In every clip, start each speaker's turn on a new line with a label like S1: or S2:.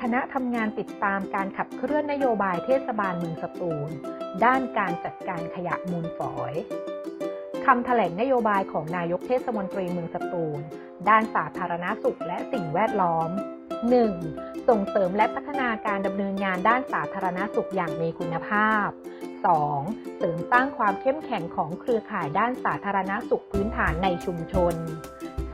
S1: คณะทำงานติดตามการขับเคลื่อนนโยบายเทศบาลเมืองสตูล ด้านการจัดการขยะมูลฝอยคำแถลงนโยบายของนายกเทศมนตรีเมืองสตูล ด้านสาธารณสุขและสิ่งแวดล้อม 1. ส่งเสริมและพัฒนาการดำเนินงานด้านสาธารณสุขอย่างมีคุณภาพ 2. เสริมสร้างความเข้มแข็งของเครือข่ายด้านสาธารณสุขพื้นฐานในชุมชน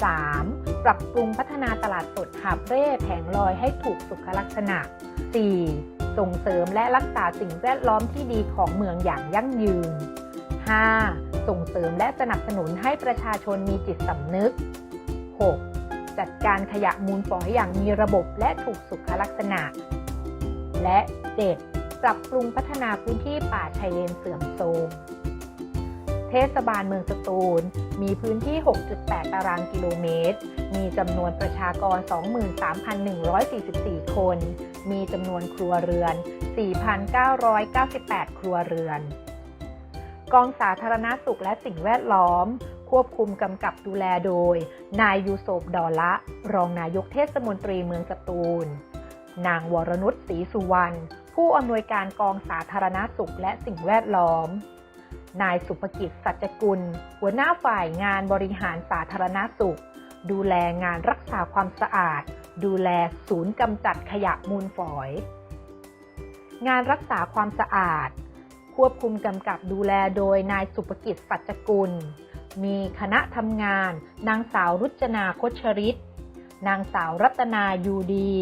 S1: 3. ปรับปรุงพัฒนาตลาดสดหาบเร่แผงลอยให้ถูกสุขลักษณะ 4. ส่งเสริมและรักษาสิ่งแวดล้อมที่ดีของเมืองอย่างยั่งยืน 5. ส่งเสริมและสนับสนุนให้ประชาชนมีจิตสำนึก 6. จัดการขยะมูลฝอยอย่างมีระบบและถูกสุขลักษณะ และ 7. ปรับปรุงพัฒนาพื้นที่ป่าชายเลนเสื่อมโทรม ศบาลเมืองสตูล มีพื้นที่ 6.8 ตารางกิโลเมตร มีจำนวนประชากร 23,144 คน มีจำนวนครัวเรือน 4,998 ครัวเรือน กองสาธารณาสุขและสิ่งแวดล้อม ควบคุมกำกับดูแลโดย นายยูโซบดอละ รองนายกเทศมนตรีเมืองสตูล นางวรนุชศรีสุวรรณผู้อำนวยการกองสาธารณาสุขและสิ่งแวดล้อม นายสุภกิจสัจกุล หัวหน้าฝ่ายงานบริหารสาธารณาสุข ดูแลงานรักษาความสะอาด ดูแลศูนย์กำจัดขยะมูลฝอย งานรักษาความสะอาด ควบคุมกำกับดูแลโดยนายสุภกิจสัจกุล มีคณะทำงาน นางสาวรุจนาคชริต นางสาวรัตนายูดี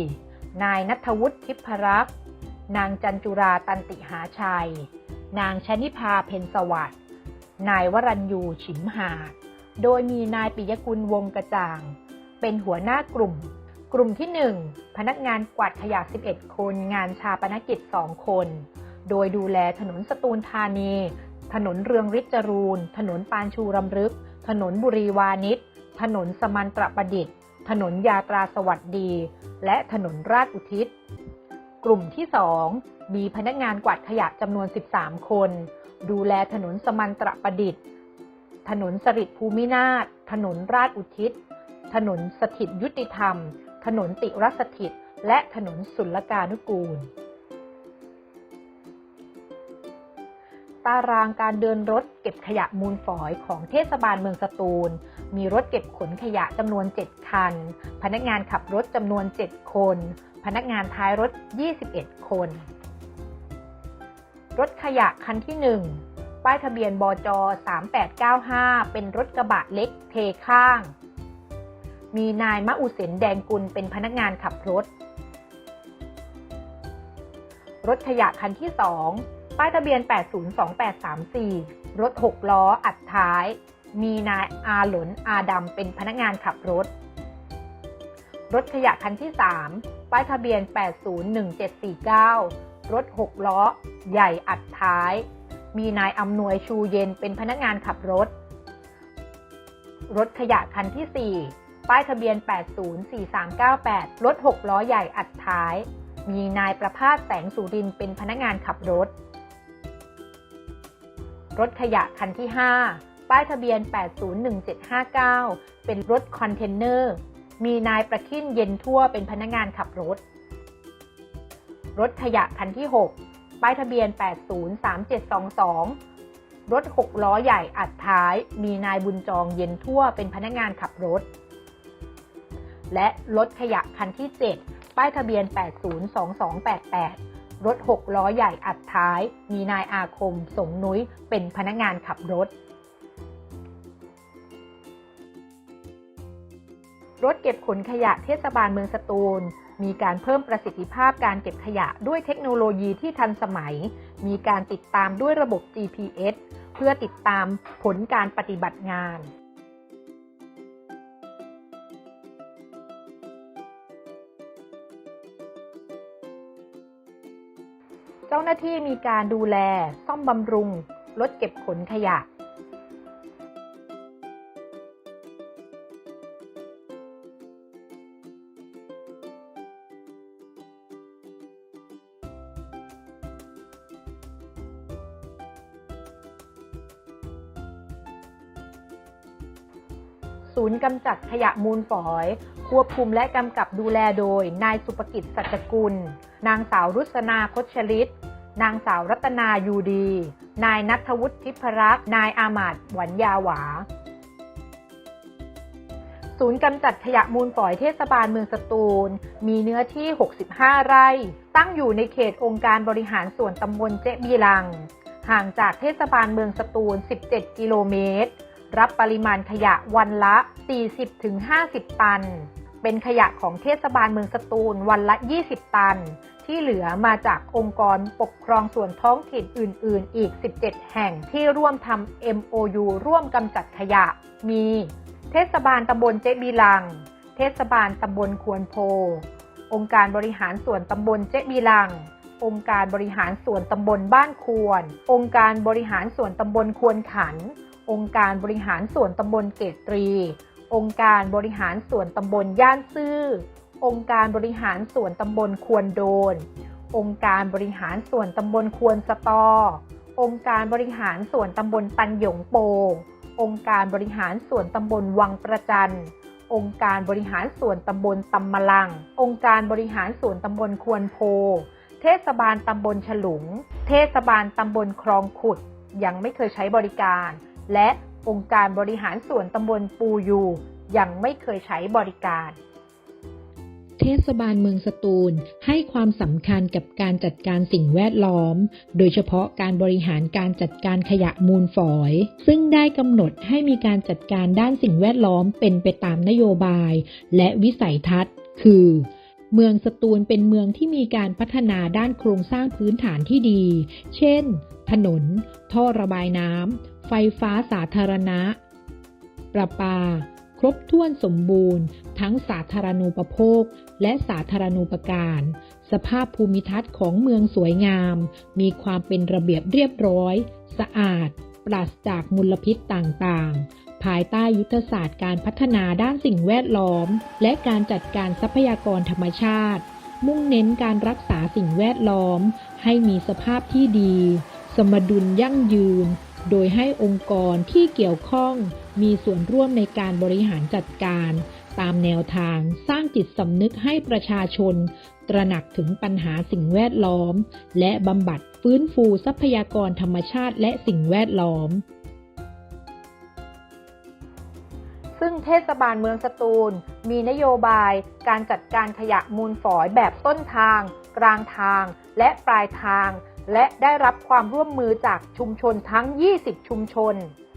S1: นายนัทวุฒิทิพรักษ์นางจันจุราตันติหาชัย นางชนิพาเพนสวัสด์นายวรัญยูฉิมหาด โดยมีนายปิยกุลวงกระจ่าง เป็นหัวหน้ากลุ่ม กลุ่มที่ 1 พนักงานกวาดขยะ 11 คน งานชาปนกิจ 2 คน โดยดูแลถนนสตูลธานี ถนนเรืองฤทธิ์จรูน ถนนปานชูรำลึก ถนนบุรีวานิชถนนสมันตรประดิษฐ์ ถนนยาตราสวัสดี และถนนราชอุทิศ กลุ่มที่ 2 มีพนักงานกวาดขยะจำนวน 13 คน ดูแลถนนสมันตรประดิษฐ์ ถนนสริตภูมินาถถนนราชอุทิศ ถนนสถิตยุติธรรม ถนนติรสถิต และถนนสุลกานุกูล ตารางการเดินรถเก็บขยะมูลฝอยของเทศบาลเมืองสตูล มีรถเก็บขนขยะจำนวน 7 คัน พนักงานขับรถจำนวน 7 คน พนักงานท้ายรถ 21 คน รถขยะคันที่ 1 ป้ายทะเบียนบจ 3895 เป็นรถกระบะเล็กเทข้าง มีนายมะอุเสนแดงกุลเป็นพนักงานขับรถ รถขยะคันที่ 2 ป้ายทะเบียน 802834 รถ 6 ล้ออัดท้าย มีนายอาหลนอาดำเป็นพนักงานขับรถรถขยะคันที่ 3 ป้ายทะเบียน 801749 รถ 6 ล้อ ใหญ่อัดท้าย มีนายอำนวยชูเย็นเป็นพนักงานขับรถ รถขยะคันที่ 4 ป้ายทะเบียน 804398 รถ 6 ล้อใหญ่อัดท้าย มีนายประภาสแสงสุรินเป็นพนักงานขับรถ รถขยะคันที่ 5 ป้ายทะเบียน 801759 เป็นรถคอนเทนเนอร์ มีนายประคินเย็นทั่วเป็นพนักงานขับรถ รถขยะคันที่ 6 ป้ายทะเบียน 803722 รถ 6 ล้อใหญ่อัดท้าย มีนายบุญจองเย็นทั่วเป็นพนักงานขับรถ และรถขยะคันที่ 7 ป้ายทะเบียน 802288 รถ 6 ล้อใหญ่อัดท้าย มีนายอาคมสงนุ้ยเป็นพนักงานขับรถ รถเก็บขนขยะเทศบาลเมืองสตูล มีการเพิ่มประสิทธิภาพการเก็บขยะด้วยเทคโนโลยีที่ทันสมัย มีการติดตามด้วยระบบ GPS เพื่อติดตามผลการปฏิบัติงาน เจ้าหน้าที่มีการดูแล ซ่อมบำรุง รถเก็บขนขยะ ศูนย์กำจัดขยะมูลฝอย ควบคุมและกำกับดูแลโดย นายสุภกิจสัจกุล นางสาวรุษนาคชลิต นางสาวรัตนายูดี นายนัทวุฒิทิพรักษ์นายอามาตหวันยาหวา ศูนย์กำจัดขยะมูลฝอยเทศบาลเมืองสตูล มีเนื้อที่ 65 ไร่ ตั้งอยู่ในเขตองค์การบริหารส่วนตำบลเจ๊บีลัง ห่างจากเทศบาลเมืองสตูล 17 กิโลเมตร รับปริมาณขยะวันละ 40-50 ตัน เป็นขยะของเทศบาลเมืองสตูลวันละ 20 ตัน ที่เหลือมาจากองค์กรปกครองส่วนท้องถิ่นอื่น ๆ อีก 17 แห่งที่ร่วมทำ MOU ร่วมกำจัดขยะ มี เทศบาลตำบลเจ๊บีลัง เทศบาลตำบลควนโพ องค์การบริหารส่วนตำบลเจ๊บีลังองค์การบริหารส่วนตำบลบ้านควร องค์การบริหารส่วนตำบลควรขัน องค์การบริหารส่วนตำบลเกตตรี องค์การบริหารส่วนตำบลย่านซื่อ องค์การบริหารส่วนตำบลควรโดน องค์การบริหารส่วนตำบลควรสตอ องค์การบริหารส่วนตำบลตันหยงโปองค์การบริหารส่วนตำบลวังประจันองค์การบริหารส่วนตำบลตำมะลัง องค์การบริหารส่วนตำบลควรโพ เทศบาลตำบลฉลุง เทศบาลตำบลคลองขุด ยังไม่เคยใช้บริการ และองค์การบริหารส่วนตำบลปูยูยังไม่เคยใช้บริการ
S2: เทศบาลเมืองสตูลให้ความสำคัญกับการจัดการสิ่งแวดล้อม โดยเฉพาะการบริหารการจัดการขยะมูลฝอย ซึ่งได้กำหนดให้มีการจัดการด้านสิ่งแวดล้อมเป็นไปตามนโยบาย และวิสัยทัศน์ คือเมืองสตูลเป็นเมืองที่มีการพัฒนาด้านโครงสร้างพื้นฐานที่ดี เช่น ถนน ท่อระบายน้ำ ไฟฟ้าสาธารณะ ประปา ครบถ้วนสมบูรณ์ ทั้งสาธารณูปโภค และสาธารณูปการ สภาพภูมิทัศน์ของเมืองสวยงาม มีความเป็นระเบียบเรียบร้อย สะอาด ปราศจากมลพิษต่างๆ ภายใต้ยุทธศาสตร์การพัฒนาด้านสิ่งแวดล้อม และการจัดการทรัพยากรธรรมชาติ มุ่งเน้นการรักษาสิ่งแวดล้อม ให้มีสภาพที่ดี สมดุลยั่งยืน โดยให้องค์กรที่เกี่ยวข้องมีส่วนร่วมในการบริหารจัดการ ตามแนวทางสร้างจิตสำนึกให้ประชาชน ตระหนักถึงปัญหาสิ่งแวดล้อม และบำบัดฟื้นฟูทรัพยากรธรรมชาติและสิ่งแวดล้อม
S1: ซึ่งเทศบาลเมืองสตูล มีนโยบาย การจัดการขยะมูลฝอยแบบต้นทาง กลางทาง และปลายทาง และได้รับความร่วมมือจากชุมชนทั้ง 20 ชุมชน